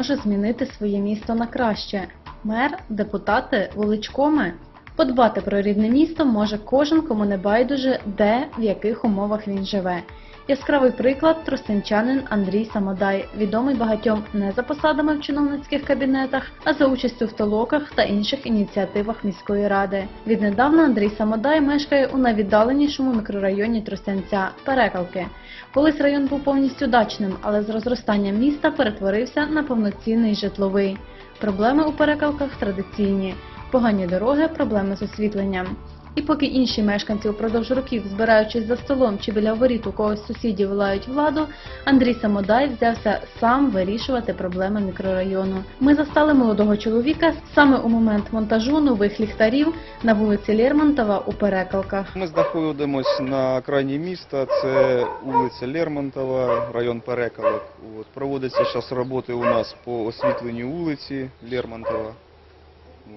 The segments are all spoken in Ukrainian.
може змінити своє місто на краще? Мер, депутати, величкоми. Подбати про рідне місто може кожен, кому не байдуже, де, в яких умовах він живе. Яскравий приклад тростянчанин Андрій Самодай, відомий багатьом не за посадами в чиновницьких кабінетах, а за участю в толоках та інших ініціативах міської ради. Віднедавна Андрій Самодай мешкає у найвіддаленішому мікрорайоні Тростянця Перекалки. Колись район був повністю дачним, але з розростанням міста перетворився на повноцінний житловий. Проблеми у перекалках традиційні: погані дороги, проблеми з освітленням. І поки інші мешканці упродовж років, збираючись за столом чи біля воріт у когось сусідів лають владу, Андрій Самодай взявся сам вирішувати проблеми мікрорайону. Ми застали молодого чоловіка саме у момент монтажу нових ліхтарів на вулиці Лермонтова у Перекалках. Ми знаходимося на окраїні міста, це вулиця Лермонтова, район Перекалок. От, проводяться зараз роботи у нас по освітленню вулиці Лермонтова.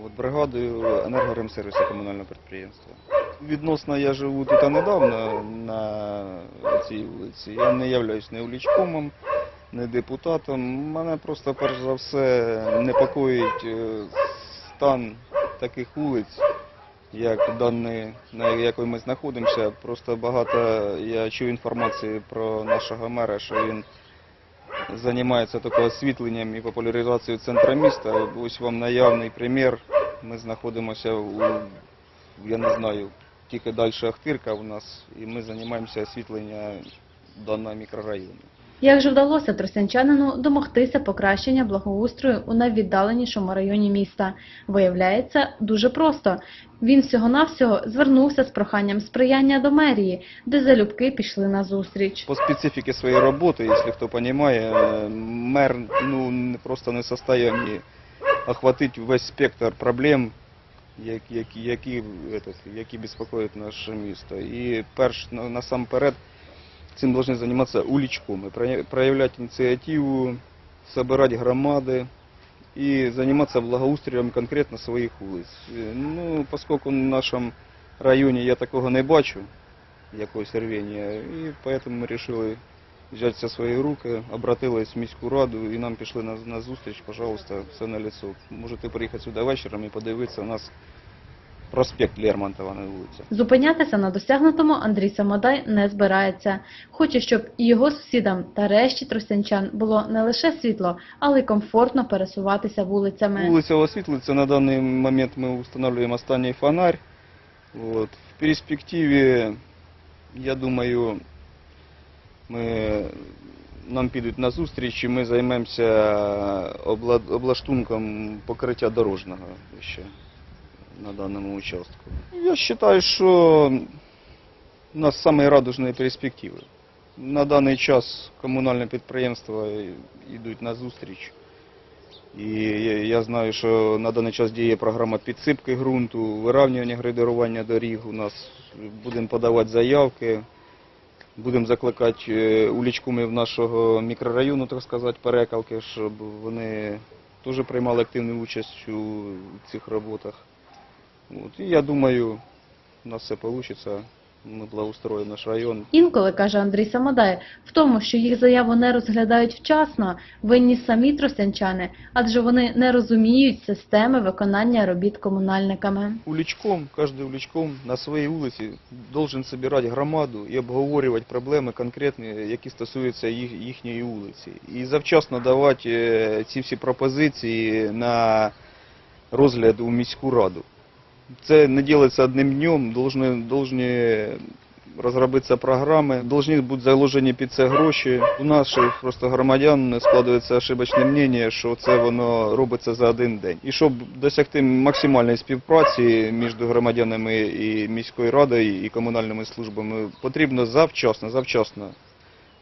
От, бригадою енергоремсервісу комунального підприємства. Відносно я живу тут недавно на цій вулиці. Я не являюсь не улічкомом, не депутатом. Мене просто перш за все непокоїть е, стан таких вулиць, як дані, на якій ми знаходимося. Просто багато я чую інформації про нашого мера, що він займається тільки освітленням і популяризацією центра міста. Ось вам наявний примір. Ми знаходимося у, я не знаю, тільки далі Ахтирка у нас, і ми займаємося освітленням даного мікрорайону. Як же вдалося тростянчанину домогтися покращення благоустрою у найвіддаленішому районі міста? Виявляється, дуже просто. Він всього-навсього звернувся з проханням сприяння до мерії, де залюбки пішли на зустріч. По специфіці своєї роботи, якщо хто розуміє, мер ну, просто не в состоянии охватити весь спектр проблем, які, які, які, які безпокоять наше місто. І перш на- насамперед цим повинні займатися улічкоми, проя- проявляти ініціативу, збирати громади і займатися благоустроєм конкретно своїх вулиць. Е, Ну, оскільки в нашому районі я такого не бачу, якогось рвення, і поэтому ми вирішили взяти це в свої руки, обратились в міську раду і нам пішли на, на зустріч, пожалуйста, все на лицо. Можете приїхати сюди вечором і подивитися, нас проспект Лермонтова на вулиці. Зупинятися на досягнутому Андрій Самодай не збирається. Хоче, щоб і його сусідам та решті тростянчан було не лише світло, але й комфортно пересуватися вулицями. Вулиця освітлюється, на даний момент ми встановлюємо останній фонарь. От. В перспективі, я думаю, ми, нам підуть на зустріч і ми займемося обла- облаштунком покриття дорожнього ще на даному участку. Я вважаю, що у нас самі радужні перспективи. На даний час комунальне підприємства йдуть на зустріч. І я- знаю, що на даний час діє програма підсипки ґрунту, виравнювання грейдерування доріг. У нас будемо подавати заявки, будемо закликати е, улічкумів нашого мікрорайону, так сказати, перекалки, щоб вони теж приймали активну участь у цих роботах. От. І я думаю, у нас все вийде. Ми благоустроїмо наш район. Інколи, каже Андрій Самодай, в тому, що їх заяву не розглядають вчасно, винні самі тростянчани, адже вони не розуміють системи виконання робіт комунальниками. Уличком, каждый уличком на своїй вулиці должен собирать громаду і обговорювати проблеми конкретні, які стосуються їх, їхньої вулиці. І завчасно давати е, ці всі пропозиції на розгляд у міську раду. Це не робиться одним днем, должны, должны розробитися програми, должны бути заложені під це гроші. У наших просто громадян складається ошибочне мнення, що це воно робиться за один день. І щоб досягти максимальної співпраці між громадянами і міською радою і комунальними службами, потрібно завчасно, завчасно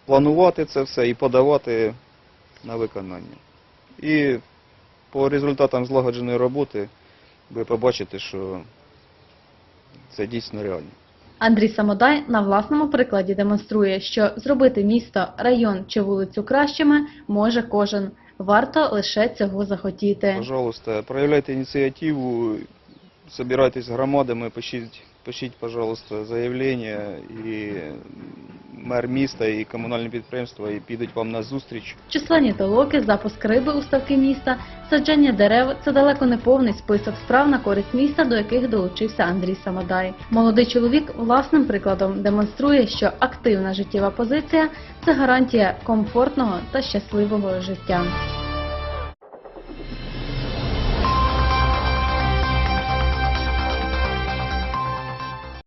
планувати це все і подавати на виконання. І по результатам злагодженої роботи ви побачите, що це дійсно реально. Андрій Самодай на власному прикладі демонструє, що зробити місто, район чи вулицю кращими може кожен. Варто лише цього захотіти. Пожалуйста, проявляйте ініціативу, собирайтесь громадами, пишіть, пишіть, пожалуйста, заявлення, і мер міста і комунальне підприємство і підуть вам на зустріч. Численні толоки, запуск риби у ставки міста, саджання дерев це далеко не повний список справ на користь міста, до яких долучився Андрій Самодай. Молодий чоловік власним прикладом демонструє, що активна життєва позиція це гарантія комфортного та щасливого життя.